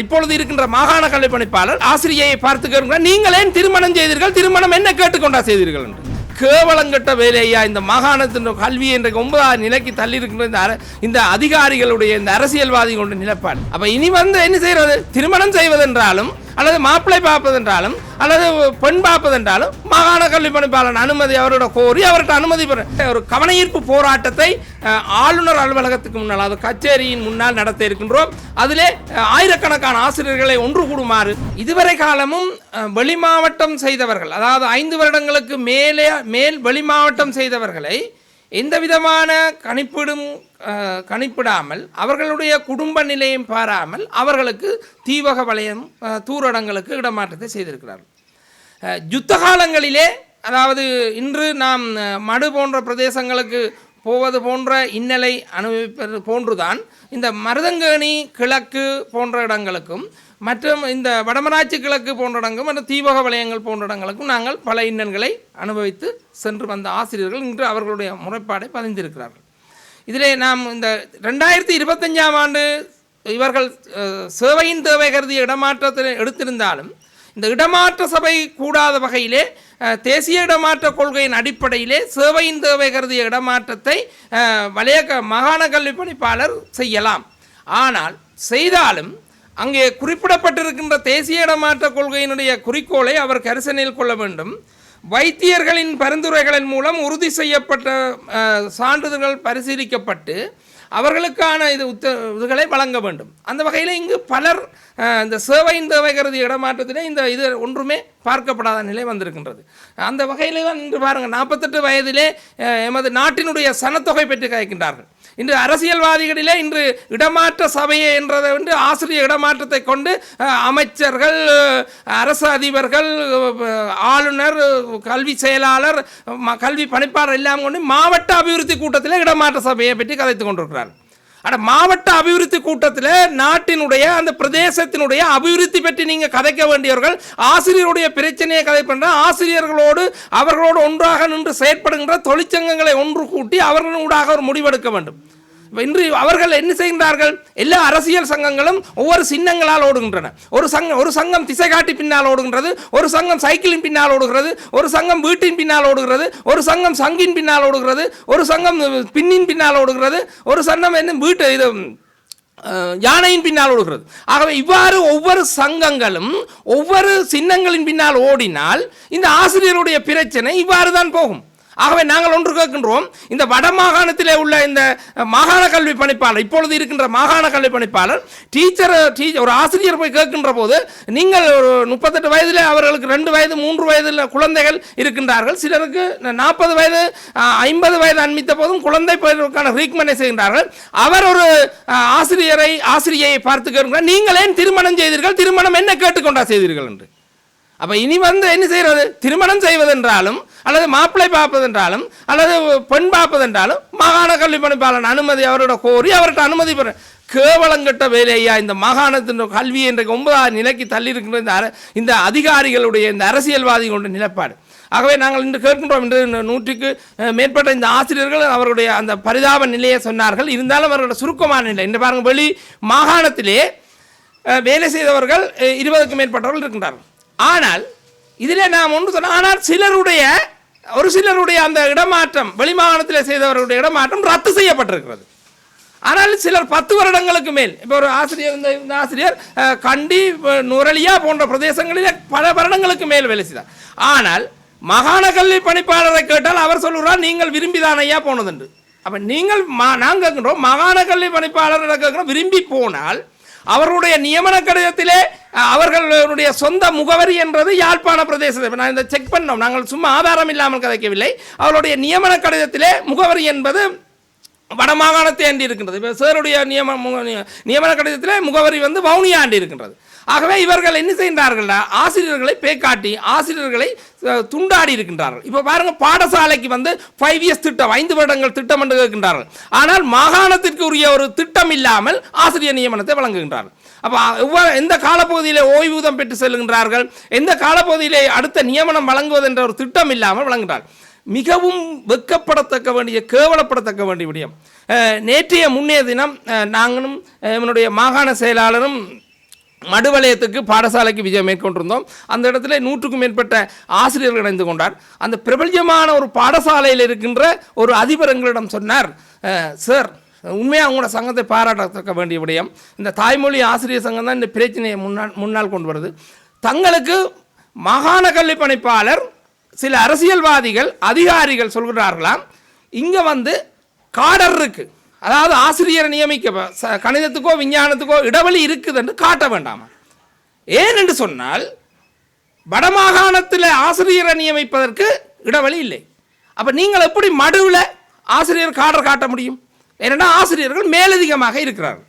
இப்பொழுது இருக்கின்ற மாகாண கல்வி பணிப்பாளர் ஆசிரியையை பார்த்து கேட்கிறார் நீங்கள் ஏன் திருமணம் செய்தீர்கள்? திருமணம் என்ன கேட்டுக்கொண்டா செய்தீர்கள்? என்று. கேவலங்கட்ட வேலையா இந்த மாகாணத்தின் கல்வி என்ற ஒன்பதாவது நிலைக்கு தள்ளி இருக்கின்ற இந்த அர- இந்த அதிகாரிகளுடைய இந்த அரசியல்வாதி கொண்டு நிலப்பாடு. அப்ப இனி வந்து என்ன செய்யறது? திருமணம் செய்வதென்றாலும் அல்லது மாப்பிள்ளை பார்ப்பதென்றாலும் அல்லது பெண் பார்ப்பதென்றாலும் மாகாண கல்வி பணிப்பாளன் அனுமதி அவரோட கோரி அவர்கிட்ட அனுமதி பெற ஒரு கவனஈர்ப்பு போராட்டத்தை ஆளுநர் அலுவலகத்துக்கு முன்னால் அது கச்சேரியின் முன்னால் நடத்த இருக்கின்றோம். அதிலே ஆயிரக்கணக்கான ஆசிரியர்களை ஒன்று கூடுமாறு இதுவரை காலமும் வெளி மாவட்டம் செய்தவர்கள் அதாவது ஐந்து வருடங்களுக்கு மேலே மேல் வெளி மாவட்டம் செய்தவர்களை எந்த விதமான கணிப்பிடும் கணிப்பிடாமல் அவர்களுடைய குடும்ப நிலையும் பாராமல் அவர்களுக்கு தீவக வளையம் தூரடங்களுக்கு இடமாற்றத்தை செய்திருக்கிறார்கள். அஹ், யுத்த காலங்களிலே அதாவது இன்று நாம் மடு போன்ற பிரதேசங்களுக்கு போவது போன்ற இன்னலை அனுபவிப்பது போன்றுதான் இந்த மருதங்கேணி கிழக்கு போன்ற இடங்களுக்கும் மற்றும் இந்த வடமராட்சி கிழக்கு போன்றடங்கும் மற்றும் தீபக வலயங்கள் போன்ற இடங்களுக்கும் நாங்கள் பல இன்னல்களை அனுபவித்து சென்று வந்த ஆசிரியர்கள் இன்று அவர்களுடைய முறைப்பாடை பதிந்திருக்கிறார்கள். இதிலே நாம் இந்த ரெண்டாயிரத்தி இருபத்தஞ்சாம் ஆண்டு இவர்கள் சேவையின் தேவை கருதிய இடமாற்றத்தை எடுத்திருந்தாலும் இந்த இடமாற்ற சபை கூடாத வகையிலே தேசிய இடமாற்ற கொள்கையின் அடிப்படையிலே சேவையின் தேவை கருதிய இடமாற்றத்தை அஹ், மாகாண கல்வி பணிப்பாளர் செய்யலாம். ஆனால் செய்தாலும் அங்கே குறிப்பிடப்பட்டிருக்கின்ற தேசிய இடமாற்ற கொள்கையினுடைய குறிக்கோளை அவர் கரிசனையில் கொள்ள வேண்டும். வைத்தியர்களின் பரிந்துரைகளின் மூலம் உறுதி செய்யப்பட்ட சான்றிதழ்கள் பரிசீலிக்கப்பட்டு அவர்களுக்கான இது உத்த இதுகளை வழங்க வேண்டும். அந்த வகையில் இங்கு பலர் இந்த சேவையின் தேவைகிறது இடமாற்றத்திலே இந்த இது ஒன்றுமே பார்க்கப்படாத நிலை வந்திருக்கின்றது. அந்த வகையிலே தான் இன்று பாருங்கள் நாற்பத்தெட்டு வயதிலே எமது நாட்டினுடைய சனத்தொகை பெற்று கேட்கின்றார்கள் இன்று அரசியல்வாதிகளிலே இன்று இடமாற்ற சபையை என்றதை வந்து ஆசிரியர் இடமாற்றத்தை கொண்டு அமைச்சர்கள் அரசு அதிபர்கள் ஆளுநர் கல்வி செயலாளர் கல்வி பணிப்பாளர் எல்லாம் கொண்டு மாவட்ட அபிவிருத்தி கூட்டத்தில் இடமாற்ற சபையை பற்றி கதைத்து கொண்டிருக்கிறார் ஆனால் மாவட்ட அபிவிருத்தி கூட்டத்தில் நாட்டினுடைய அந்த பிரதேசத்தினுடைய அபிவிருத்தி பற்றி நீங்கள் கதைக்க வேண்டியவர்கள் ஆசிரியருடைய பிரச்சனையை கதை பண்ணுற ஆசிரியர்களோடு அவர்களோடு ஒன்றாக நின்று செயற்படுகின்ற தொழிற்சங்கங்களை ஒன்று கூட்டி அவர்களூடாக ஒரு முடிவெடுக்க வேண்டும். இன்று அவர்கள் என்ன செய்கின்றார்கள்? எல்லா அரசியல் சங்கங்களும் ஒவ்வொரு சின்னங்களால் ஓடுகின்றன. ஒரு சங்கம் ஒரு சங்கம் திசை காட்டி பின்னால் ஓடுகின்றது ஒரு சங்கம் சைக்கிளின் பின்னால் ஓடுகிறது ஒரு சங்கம் வீட்டின் பின்னால் ஓடுகிறது ஒரு சங்கம் சங்கின் பின்னால் ஓடுகிறது ஒரு சங்கம் பின்னின் பின்னால் ஓடுகிறது ஒரு சங்கம் என்ன வீட்டு இது யானையின் பின்னால் ஓடுகிறது. ஆகவே இவ்வாறு ஒவ்வொரு சங்கங்களும் ஒவ்வொரு சின்னங்களின் பின்னால் ஓடினால் இந்த ஆசிரியருடைய பிரச்சனை இவ்வாறு தான் போகும். ஆகவே நாங்கள் ஒன்று கேட்கின்றோம் இந்த வட மாகாணத்திலே உள்ள இந்த மாகாண கல்வி பணிப்பாளர் இப்பொழுது இருக்கின்ற மாகாண கல்வி பணிப்பாளர் டீச்சர் டீச்சர் ஒரு ஆசிரியர் போய் கேட்கின்ற போது நீங்கள் ஒரு முப்பத்தெட்டு வயதில் அவர்களுக்கு ரெண்டு வயது மூன்று வயதில் குழந்தைகள் இருக்கின்றார்கள் சிலருக்கு நாற்பது வயது ஐம்பது வயது அண்மித்த போதும் குழந்தை பெறுவதற்கான ட்ரீட்மெண்ட்டை செய்கின்றார்கள். அவர் ஒரு ஆசிரியரை ஆசிரியையை பார்த்து கேட்கிறார் நீங்கள் ஏன் திருமணம் செய்தீர்கள்? திருமணம் என்ன கேட்டுக்கொண்டா செய்தீர்கள்? என்று. அப்போ இனி வந்து என்ன செய்கிறது திருமணம் செய்வதென்றாலும் அல்லது மாப்பிள்ளை பார்ப்பதென்றாலும் அல்லது பெண் பார்ப்பதென்றாலும் மாகாண கல்வி பணிப்பாளன் அனுமதி அவரோட கோரி அவர்கிட்ட அனுமதி பெற கேவலங்கட்ட வேலையா இந்த மாகாணத்தின் கல்வி என்ற ஒன்பதாவது நிலைக்கு தள்ளி இருக்கின்ற இந்த இந்த அதிகாரிகளுடைய இந்த அரசியல்வாதி கொண்ட நிலப்பாடு. ஆகவே நாங்கள் இன்று கேட்கின்றோம் இன்று நூற்றுக்கு மேற்பட்ட இந்த ஆசிரியர்கள் அவருடைய அந்த பரிதாப நிலையை சொன்னார்கள். இருந்தாலும் அவர்களோட சுருக்கமான நிலை இன்று பாருங்கள் வெளி மாகாணத்திலே வேலை செய்தவர்கள் இருபதுக்கும் மேற்பட்டவர்கள் இருக்கின்றார்கள். ஆனால் இதில் நாம் ஒன்று சொன்ன ஆனால் சிலருடைய ஒரு சிலருடைய அந்த இடமாற்றம் வெளிமாகாணத்தில் செய்தவர்களுடைய இடமாற்றம் ரத்து செய்யப்பட்டிருக்கிறது. ஆனால் சிலர் பத்து வருடங்களுக்கு மேல் இப்போ ஒரு ஆசிரியர் இந்த ஆசிரியர் கண்டி நுரலியா போன்ற பிரதேசங்களில் பல வருடங்களுக்கு மேல் வேலை செய்தார். ஆனால் மாகாண கல்வி பணிப்பாளரை கேட்டால் அவர் சொல்லுகிறார் நீங்கள் விரும்பிதான் ஐயா போனதுண்டு. அப்போ நீங்கள் மா நாங்கள் கேட்குறோம் மாகாண கல்வி பணிப்பாளரை கேட்குறோம் விரும்பி போனால் அவருடைய நியமன கடிதத்திலே அவர்களுடைய சொந்த முகவரி என்றது யாழ்ப்பாண பிரதேசத்தை. நான் இந்த செக் பண்ணோம். நாங்கள் சும்மா ஆதாரம் இல்லாமல் கதைக்கவில்லை. அவருடைய நியமன கடிதத்திலே முகவரி என்பது வடமாகாணத்தை ஆண்டி இருக்கின்றது இப்போ சேருடைய நியம மு- நியமன கடிதத்திலே முகவரி வந்து வவுனியா ஆண்டி இருக்கின்றது ஆகவே இவர்கள் என்ன செய்கின்றார்கள்னா ஆசிரியர்களை பேக்காட்டி ஆசிரியர்களை துண்டாடி இருக்கின்றார்கள். இப்போ பாருங்க பாடசாலைக்கு வந்து ஃபைவ் இயர்ஸ் திட்டம் ஐந்து வருடங்கள் திட்டம் என்று கேட்கின்றார்கள். ஆனால் மாகாணத்திற்கு உரிய ஒரு திட்டம் இல்லாமல் ஆசிரியர் நியமனத்தை வழங்குகின்றார்கள். அப்போ எவ்வாறு எந்த காலப்பகுதியில் ஓய்வூதம் பெற்று செல்கின்றார்கள் எந்த காலப்பகுதியிலே அடுத்த நியமனம் வழங்குவது என்ற ஒரு திட்டம் இல்லாமல் வழங்குகிறார்கள் மிகவும் வெக்கப்படத்தக்க வேண்டிய கேவலப்படத்தக்க வேண்டிய விடயம். நேற்றைய முன்னைய தினம் நாங்களும் என்னுடைய மாகாண செயலாளரும் மடுவலயத்துக்கு பாடசாலைக்கு விஜயம் மேற்கொண்டிருந்தோம். அந்த இடத்துல நூற்றுக்கும் மேற்பட்ட ஆசிரியர்கள் இணைந்து கொண்டார். அந்த பிரபல்யமான ஒரு பாடசாலையில் இருக்கின்ற ஒரு அதிபர் எங்களிடம் சொன்னார் சார் உண்மையாக அவங்களோட சங்கத்தை பாராட்டத்தக்க வேண்டிய விடயம். இந்த தாய்மொழி ஆசிரியர் சங்கம் தான் இந்த பிரச்சனையை முன்னால் முன்னால் கொண்டு வருது. தங்களுக்கு மாகாண கல்வி பணிப்பாளர் சில அரசியல்வாதிகள் அதிகாரிகள் சொல்கிறார்களாம். இங்கே வந்து காடர் இருக்குது அதாவது ஆசிரியரை நியமிக்க கணிதத்துக்கோ விஞ்ஞானத்துக்கோ இடைவெளி இருக்குது என்று காட்ட வேண்டாமா. ஏன் என்று சொன்னால் வடமாகாணத்தில் ஆசிரியரை நியமிப்பதற்கு இடைவெளி இல்லை. அப்போ நீங்கள் எப்படி மடுவில் ஆசிரியர் காடர் காட்ட முடியும்? ஏனென்றால் ஆசிரியர்கள் மேலதிகமாக இருக்கிறார்கள்.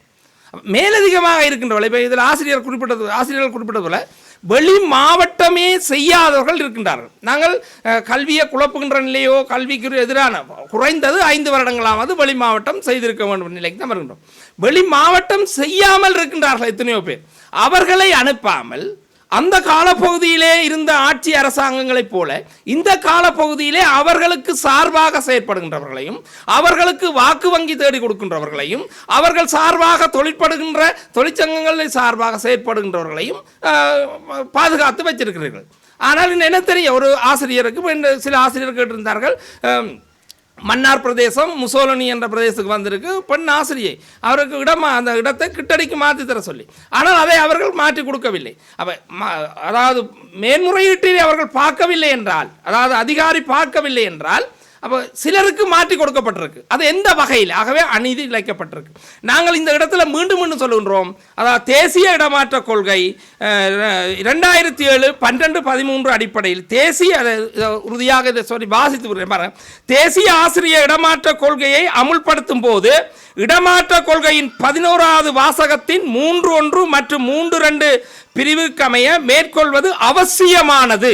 மேலதிகமாக இருக்கின்ற இப்போ இதில் ஆசிரியர் குறிப்பிட்டது ஆசிரியர்கள் குறிப்பிட்டது போல வெளி மாவட்டமே செய்யாதவர்கள் இருக்கின்றார்கள். நாங்கள் கல்வியை குழப்புகின்ற நிலையோ கல்விக்கு எதிரான குறைந்தது ஐந்து வருடங்களாவது வெளி மாவட்டம் செய்திருக்க வேண்டும் நிலைக்கு தான் வருகின்றோம். வெளி மாவட்டம் செய்யாமல் இருக்கின்றார்கள் எத்தனையோ பேர். அவர்களை அனுப்பாமல் அந்த காலப்பகுதியிலே இருந்த ஆட்சி அரசாங்கங்களைப் போல இந்த காலப்பகுதியிலே அவர்களுக்கு சார்பாக செயற்படுகின்றவர்களையும் அவர்களுக்கு வாக்கு வங்கி தேடி கொடுக்கின்றவர்களையும் அவர்கள் சார்பாக தொழிற்படுகின்ற தொழிற்சங்கங்களில் சார்பாக செயற்படுகின்றவர்களையும் பாதுகாத்து வச்சிருக்கிறீர்கள். ஆனால் என்ன தெரியும்? ஒரு ஆசிரியருக்கு சில ஆசிரியர் கேட்டிருந்தார்கள் மன்னார் பிரதேசம் முசோலனி என்ற பிரதேசத்துக்கு வந்திருக்கு பெண் ஆசிரியை. அவருக்கு இடமா அந்த இடத்தை கிட்டடிக்கு மாற்றி தர சொல்லி. ஆனால் அதை அவர்கள் மாற்றி கொடுக்கவில்லை. அவை ம- அதாவது மேன்முறையீட்டில் அவர்கள் பார்க்கவில்லை என்றால் அதாவது அதிகாரி பார்க்கவில்லை என்றால் அப்போ சிலருக்கு மாற்றி கொடுக்கப்பட்டிருக்கு. அது எந்த வகையில்? ஆகவே அநீதி இழைக்கப்பட்டிருக்கு. நாங்கள் இந்த இடத்துல மீண்டும் மீண்டும் சொல்லுகின்றோம். அதாவது தேசிய இடமாற்ற கொள்கை ரெண்டாயிரத்தி ஏழு பன்னெண்டு பதிமூன்று அடிப்படையில் தேசிய அதை உறுதியாக இதை சொல்லி வாசித்து விடுறேன். பாருங்க. தேசிய ஆசிரிய இடமாற்ற கொள்கையை அமுல்படுத்தும் போது இடமாற்ற கொள்கையின் பதினோராவது வாசகத்தின் மூன்று ஒன்று மற்றும் மூன்று ரெண்டு பிரிவுக்கமைய மேற்கொள்வது அவசியமானது.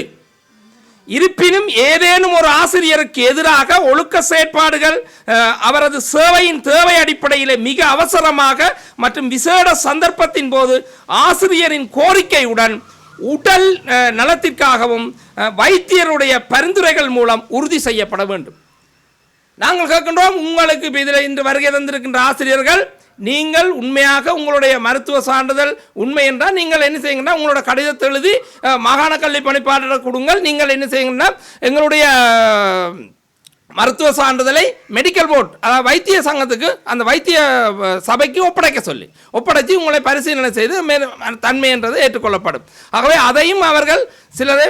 இருப்பினும் ஏதேனும் ஒரு ஆசிரியருக்கு எதிராக ஒழுக்க செயற்பாடுகள் அவரது சேவையின் தேவை அடிப்படையில் மிக அவசரமாக மற்றும் விசேட சந்தர்ப்பத்தின் போது ஆசிரியரின் கோரிக்கையுடன் உடல் நலத்திற்காகவும் வைத்தியருடைய பரிந்துரைகள் மூலம் உறுதி செய்யப்பட வேண்டும். நாங்கள் கேட்கின்றோம் உங்களுக்கு இதில் இன்று வருகை தந்திருக்கின்ற ஆசிரியர்கள் நீங்கள் உண்மையாக உங்களுடைய மருத்துவ சான்றிதழ் உண்மை என்றால் நீங்கள் என்ன செய்யுங்கன்னா உங்களோட கடிதத்தை எழுதி மாகாண கல்வி பணிப்பாளர் கொடுங்கள். நீங்கள் என்ன செய்யுங்கன்னா எங்களுடைய மருத்துவ சான்றிதழை மெடிக்கல் போர்ட் அதாவது வைத்திய சங்கத்துக்கு அந்த வைத்திய சபைக்கு ஒப்படைக்க சொல்லி ஒப்படைத்து உங்களை பரிசீலனை செய்து தன்மை என்றது ஏற்றுக்கொள்ளப்படும். ஆகவே அதையும் அவர்கள் சிலரை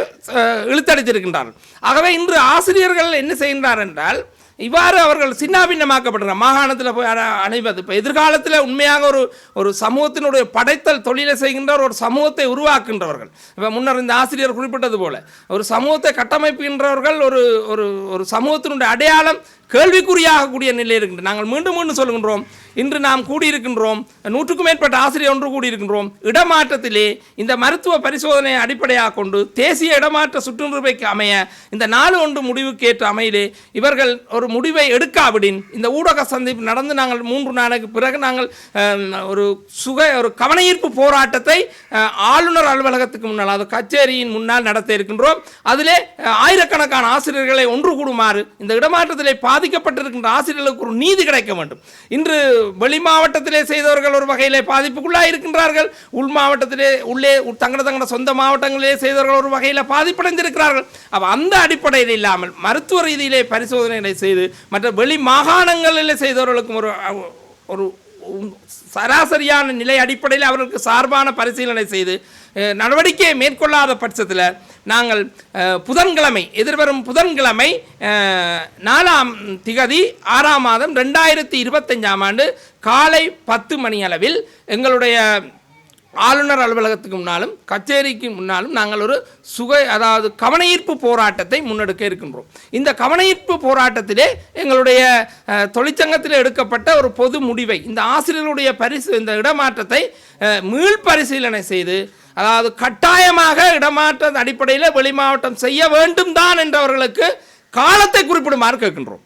இழுத்தடித்திருக்கின்றார்கள். ஆகவே இன்று ஆசிரியர்கள் என்ன செய்கின்றார் என்றால் இவ்வாறு அவர்கள் சின்னாபின்னமாக்கப்படுற மாகாணத்தில் போய் அணைவது. இப்போ எதிர்காலத்தில் உண்மையாக ஒரு ஒரு சமூகத்தினுடைய படைத்தல் தொழிலை செய்கின்ற ஒரு சமூகத்தை உருவாக்குகின்றவர்கள். இப்போ முன்னர் இந்த ஆசிரியர் குறிப்பிட்டது போல ஒரு சமூகத்தை கட்டமைப்புகின்றவர்கள் ஒரு ஒரு ஒரு சமூகத்தினுடைய அடையாளம் கேள்விக்குறியாகக்கூடிய நிலை இருக்கின்றது நாங்கள் மீண்டும் மீண்டும் சொல்கின்றோம் இன்று நாம் கூடியிருக்கின்றோம் நூற்றுக்கும் மேற்பட்ட ஆசிரியர் ஒன்று கூடியிருக்கின்றோம் இடமாற்றத்திலே இந்த மருத்துவ பரிசோதனையை அடிப்படையாக கொண்டு தேசிய இடமாற்ற சுற்றுநிறுவைக்கு அமைய இந்த நாலு ஒன்று முடிவுக்கு ஏற்ற அமையிலே இவர்கள் ஒரு முடிவை எடுக்காவிடின் இந்த ஊடக சந்திப்பு நடந்து நாங்கள் மூன்று நாளுக்கு பிறகு நாங்கள் ஒரு சுக ஒரு கவனஈர்ப்பு போராட்டத்தை ஆளுநர் அலுவலகத்துக்கு முன்னால் அது கச்சேரியின் முன்னால் நடத்த இருக்கின்றோம். அதிலே ஆயிரக்கணக்கான ஆசிரியர்களை ஒன்று கூடுமாறு இந்த இடமாற்றத்திலே பாதிக்கப்பட்டிருக்கின்ற ஆசிரியர்களுக்கு ஒரு நீதி கிடைக்க வேண்டும். இன்று வெளி மாவட்டத்திலே செய்தவர்கள் ஒரு வகையிலே பாதிப்புக்குள்ளாக இருக்கின்றார்கள். உள் மாவட்டத்திலே உள்ளே உ- தங்கட தங்கட சொந்த மாவட்டங்களிலே செய்தவர்கள் ஒரு வகையில் பாதிப்படைந்திருக்கிறார்கள். அப்போ அந்த அடிப்படையில் இல்லாமல் மருத்துவ ரீதியிலே பரிசோதனைகளை செய்து மற்ற வெளி மாகாணங்களில் செய்தவர்களுக்கும் ஒரு ஒரு சராசரியான நிலை அடிப்படையில் அவர்களுக்கு சார்பான பரிசீலனை செய்து நடவடிக்கையை மேற்கொள்ளாத பட்சத்தில் நாங்கள் புதன்கிழமை எதிர்வரும் புதன்கிழமை நாலாம் திகதி ஆறாம் மாதம் ரெண்டாயிரத்தி இருபத்தஞ்சாம் ஆண்டு காலை பத்து மணி அளவில் எங்களுடைய ஆளுநர் அலுவலகத்துக்கு முன்னாலும் கச்சேரிக்கு முன்னாலும் நாங்கள் ஒரு சுகை அதாவது கவனஈர்ப்பு போராட்டத்தை முன்னெடுக்க இருக்கின்றோம். இந்த கவனஈர்ப்பு போராட்டத்திலே எங்களுடைய தொழிற்சங்கத்தில் எடுக்கப்பட்ட ஒரு பொது முடிவை இந்த ஆசிரியர்களுடைய பரிசு இந்த இடமாற்றத்தை மீள்பரிசீலனை மீள் பரிசீலனை செய்து அதாவது கட்டாயமாக இடமாற்ற அடிப்படையில் வெளிமாவட்டம் செய்ய வேண்டும் தான் என்றவர்களுக்கு காலத்தை குறிப்பிடுமாறு கேட்கின்றோம்.